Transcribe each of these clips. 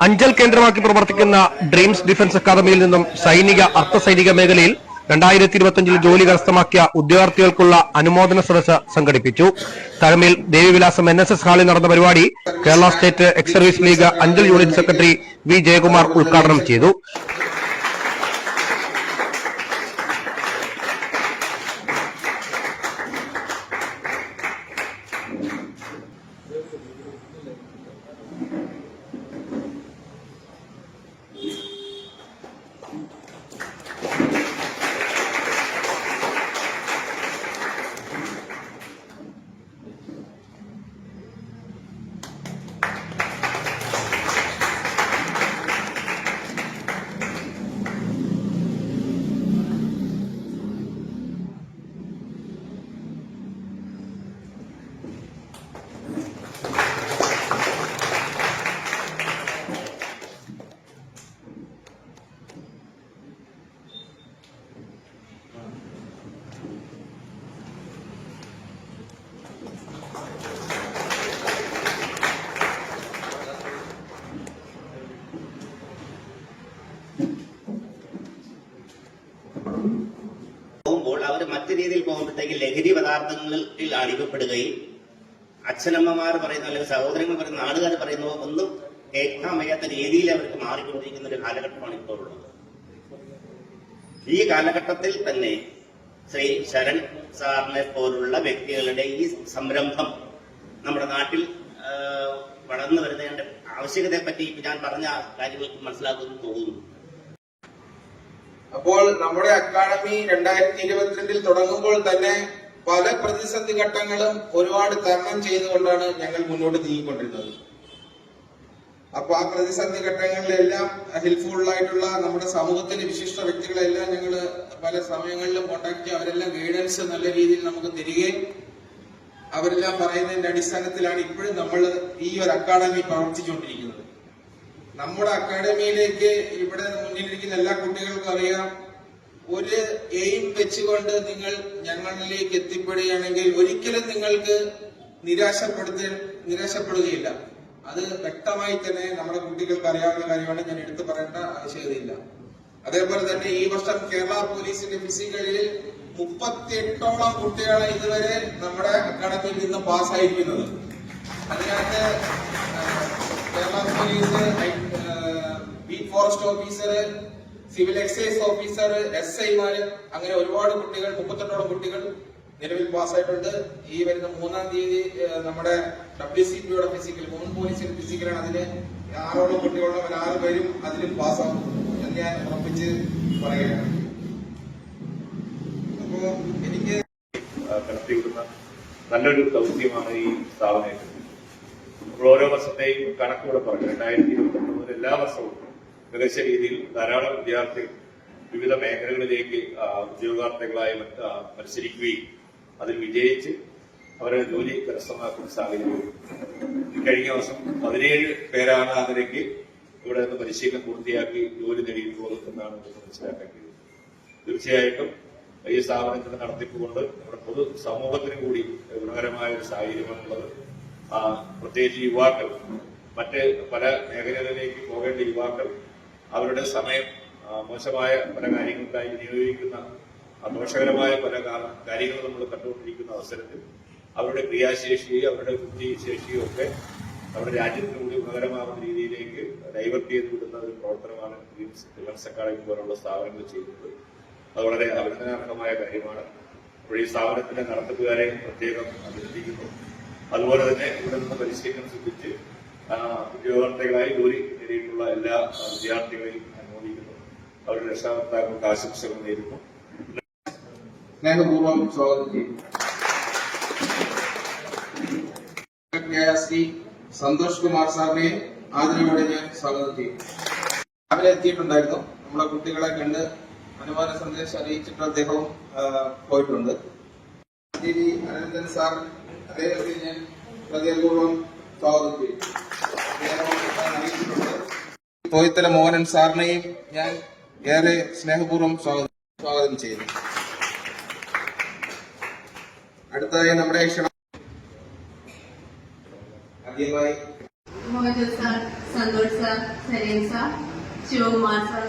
അഞ്ചൽ കേന്ദ്രമാക്കി പ്രവർത്തിക്കുന്ന dreams defence അക്കാദമിയിൽ നിന്നും സൈനിക അർദ്ധ സൈനിക മേഖലയിൽ രണ്ടായിരത്തി ഇരുപത്തിയഞ്ചിൽ ജോലി കരസ്ഥമാക്കിയ ഉദ്യോഗാർത്ഥികൾക്കുള്ള അനുമോദന സദസ്സ് സംഘടിപ്പിച്ചു. Thazhamil Devivilasam N S S ഹാളിൽ നടന്ന പരിപാടി Kerala state ex service league Anchal unit secretary V Jayakumar ഉദ്ഘാടനം ചെയ്തു പോകുമ്പോൾ അവർ മറ്റു രീതിയിൽ പോകുമ്പോഴത്തേക്ക് ലഹരി പദാർത്ഥങ്ങളിൽ അടിമപ്പെടുകയും അച്ഛനമ്മമാർ പറയുന്ന അല്ലെങ്കിൽ സഹോദരങ്ങൾ പറയുന്ന നാടുകാർ പറയുന്ന ഒന്നും കേൾക്കാൻ വയ്യാത്ത രീതിയിൽ അവർക്ക് മാറിക്കൊണ്ടിരിക്കുന്ന ഒരു കാലഘട്ടമാണ് ഇപ്പോൾ ഉള്ളത്. ഈ കാലഘട്ടത്തിൽ തന്നെ ശ്രീ ശരൺ സാറിനെ പോലുള്ള വ്യക്തികളുടെ ഈ സംരംഭം നമ്മുടെ നാട്ടിൽ വളർന്നു വരുന്നതിന്റെ ആവശ്യകതയെ പറ്റി ഞാൻ പറഞ്ഞ കാര്യങ്ങൾക്ക് മനസ്സിലാക്കുമെന്ന് തോന്നുന്നു. അപ്പോൾ നമ്മുടെ അക്കാദമി രണ്ടായിരത്തി ഇരുപത്തിരണ്ടിൽ തുടങ്ങുമ്പോൾ തന്നെ പല പ്രതിസന്ധി ഘട്ടങ്ങളും ഒരുപാട് തരണം ചെയ്തുകൊണ്ടാണ് ഞങ്ങൾ മുന്നോട്ട് നീങ്ങിക്കൊണ്ടിരുന്നത്. അപ്പൊ ആ പ്രതിസന്ധി ഘട്ടങ്ങളിലെല്ലാം ഹെൽപ്ഫുൾ ആയിട്ടുള്ള നമ്മുടെ സമൂഹത്തിലെ വിശിഷ്ട വ്യക്തികളെല്ലാം ഞങ്ങൾ പല സമയങ്ങളിലും കോണ്ടാക്ട് ചെയ്യും അവരെല്ലാം ഗൈഡൻസ് നല്ല രീതിയിൽ നമുക്ക് തരികയും അവരെല്ലാം പറയുന്നതിന്റെ അടിസ്ഥാനത്തിലാണ് ഇപ്പോഴും നമ്മൾ ഈ ഒരു അക്കാഡമി പ്രവർത്തിച്ചുകൊണ്ടിരിക്കുന്നത്. നമ്മുടെ അക്കാഡമിയിലേക്ക് ഇവിടെ മുന്നിലിരിക്കുന്ന എല്ലാ കുട്ടികൾക്കും അറിയാം. ഒരു എയിം വെച്ചുകൊണ്ട് നിങ്ങൾ ഞങ്ങളിലേക്ക് എത്തിപ്പെടുകയാണെങ്കിൽ ഒരിക്കലും നിങ്ങൾക്ക് നിരാശപ്പെടുത്ത നിരാശപ്പെടുകയില്ല. അത് വ്യക്തമായി തന്നെ നമ്മുടെ കുട്ടികൾക്ക് അറിയാവുന്ന കാര്യമാണ്. ഞാൻ എടുത്തു പറയേണ്ട ആവശ്യകതയില്ല. അതേപോലെ തന്നെ ഈ വർഷം കേരള പോലീസിന്റെ ഫിസിക്കലിൽ മുപ്പത്തിയെട്ടോളം കുട്ടികളാണ് ഇതുവരെ നമ്മുടെ അക്കാഡമിയിൽ നിന്ന് പാസ്സായിരിക്കുന്നത്. അതിനകത്ത് Kerala police forest officer civil excise officer S ഐമാര് അങ്ങനെ ഒരുപാട് കുട്ടികൾ മുപ്പത്തെട്ടോളം കുട്ടികൾ നിലവിൽ പാസ്സായിട്ടുണ്ട് ഈ വരുന്ന മൂന്നാം തീയതി നമ്മുടെ ഡബ്ല്യു സി പിയുടെ ഫിസിക്കൽ മൂൺ പോലീസിന്റെ ഫിസിക്കലാണ് അതിന് ആറോളം കുട്ടികളുള്ളവർ ആറ് പേരും അതിലും പാസ്സാവും എന്ന് ഞാൻ ഉറപ്പിച്ച് പറയുകയാണ്. അപ്പോ എനിക്ക് നല്ലൊരു ദൗത്യമാണ് ഈ സ്ഥാപനം ഓരോ വർഷത്തെയും കണക്കുകൂടെ പറഞ്ഞു രണ്ടായിരത്തി ഇരുപത്തി ഒമ്പത് എല്ലാ വർഷവും മികച്ച രീതിയിൽ ധാരാളം വിദ്യാർത്ഥികൾ വിവിധ മേഖലകളിലേക്ക് ഉദ്യോഗാർത്ഥികളായി മത്സരിക്കുകയും അതിൽ വിജയിച്ച് അവരെ ജോലി കരസ്ഥമാക്കുന്ന സാഹചര്യം. കഴിഞ്ഞ വർഷം പതിനേഴ് പേരാണ് അതിലേക്ക് ഇവിടെ നിന്ന് പരിശീലനം പൂർത്തിയാക്കി ജോലി നേടിയിട്ടുള്ളത് എന്നാണ് നമുക്ക് മനസ്സിലാക്കാൻ കഴിയുന്നത് തീർച്ചയായിട്ടും ഈ സ്ഥാപനത്തിന്റെ നടത്തിപ്പ് കൊണ്ട് നമ്മുടെ പൊതു സമൂഹത്തിന് കൂടി ഗുണകരമായ ഒരു സാഹചര്യമാണുള്ളത് പ്രത്യേകിച്ച് യുവാക്കൾ മറ്റ് പല മേഖലകളിലേക്ക് പോകേണ്ട യുവാക്കൾ അവരുടെ സമയം മോശമായ പല കാര്യങ്ങൾക്കായി വിനിയോഗിക്കുന്ന ദോഷകരമായ പല കാര്യങ്ങൾ നമ്മൾ കണ്ടുകൊണ്ടിരിക്കുന്ന അവസരത്തിൽ അവരുടെ ക്രിയാശേഷിയെ അവരുടെ ബുദ്ധിശേഷിയും ഒക്കെ നമ്മുടെ രാജ്യത്തിന് കൂടി ഗുണകരമാകുന്ന രീതിയിലേക്ക് ഡൈവേർട്ട് ചെയ്ത് വിടുന്ന ഒരു പ്രവർത്തനമാണ് ഡിഫൻസ് അക്കാദമി പോലുള്ള സ്ഥാപനങ്ങൾ ചെയ്യുന്നത്. അത് വളരെ അഭിനന്ദനാർഹമായ കാര്യമാണ്. അപ്പോൾ ഈ സ്ഥാപനത്തിന്റെ നടത്തിപ്പുകാരെ പ്രത്യേകം അഭിനന്ദിക്കുന്നു. അതുപോലെ തന്നെ ഇവിടെ നിന്ന് പരിശീലനം ശ്രദ്ധിച്ച് ഉദ്യോഗാർത്ഥികളായി ജോലി നേടിയിട്ടുള്ള എല്ലാ വിദ്യാർത്ഥികളെയും അനുമോദിക്കുന്നു. അവരുടെ രക്ഷാകർത്താക്കൾക്ക് ആശംസകൾ നേരുന്നു. സ്നേഹപൂർവം സ്വാഗതം ചെയ്യും. ായ ശ്രീ സന്തോഷ് കുമാർ സാറിനെ ആദരവോടെ ഞാൻ സ്വാഗതം ചെയ്യും. രാവിലെ എത്തിയിട്ടുണ്ടായിരുന്നു. നമ്മളെ കുട്ടികളെ കണ്ട് അനുമാന സന്ദേശം അറിയിച്ചിട്ട് അദ്ദേഹം പോയിട്ടുണ്ട്. അനന്തൻ സാർ അദ്ദേഹത്തെ ഞാൻ ഹൃദയപൂർവം സ്വാഗതം ചെയ്യും. തോയ്ത്തല മോഹനൻ സാറിനെയും ഞാൻ ഏറെ സ്നേഹപൂർവം സ്വാഗതം സ്വാഗതം ചെയ്യുന്നു. അടുത്തതായി നമ്മുടെ ക്ഷണം ആദ്യമായി Moju sir Santhosh sir Saleem sir Sivakumar sir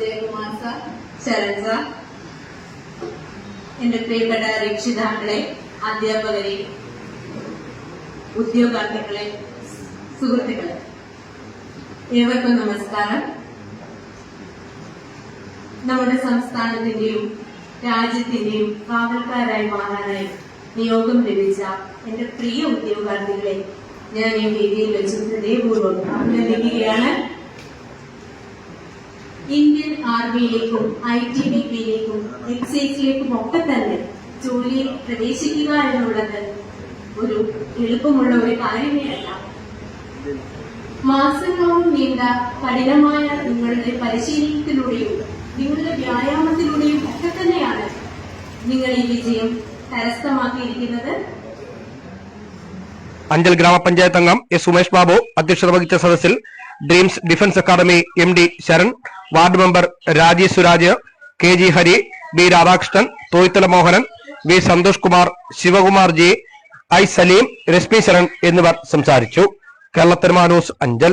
Jayakumar sir Sharan sir. എന്റെ പ്രിയപ്പെട്ട രക്ഷിതാക്കളെ അധ്യാപകരെ ഉദ്യോഗാർത്ഥികളെ സുഹൃത്തുക്കളെ. ഏവർക്കും നമസ്കാരം. നമ്മുടെ സംസ്ഥാനത്തിന്റെയും രാജ്യത്തിന്റെയും കാവൽക്കാരായി മാറാനായി നിയോഗം ലഭിച്ച എന്റെ പ്രിയ ഉദ്യോഗാർത്ഥികളെ ഞാൻ ഈ വേദിയിൽ വെച്ച് ഹൃദയപൂർവം അഭിനന്ദിക്കുകയാണ്. ഇന്ത്യൻ ആർമിയിലേക്കും ഐ ടി ബി പിയിലേക്കും എക്സൈസിലേക്കും ഒക്കെ തന്നെ ജോലിയിൽ പ്രവേശിക്കുക എന്നുള്ളത് ഒരു എളുപ്പമുള്ള ഒരു കാര്യമേ അല്ല മാസങ്ങളോളം നീണ്ട കഠിനമായ നിങ്ങളുടെ പരിശീലനത്തിലൂടെയും നിങ്ങളുടെ വ്യായാമത്തിലൂടെയും ഒക്കെ തന്നെയാണ് നിങ്ങൾ ഈ വിജയം കരസ്ഥമാക്കിയിരിക്കുന്നത്. അഞ്ചൽ ഗ്രാമപഞ്ചായത്ത് അംഗം എസ് ഉമേഷ് ബാബു അധ്യക്ഷത വഹിച്ച സദസ്സിൽ dreams defence academy M D Sharan ward member Rajesh Suraj K G Hari B Radhakrishnan Thoythala Mohanan V Santhosh Kumar Sivakumar G I Saleem Reshmi Sharan എന്നിവർ സംസാരിച്ചു. കേരള ന്യൂസ് അഞ്ചൽ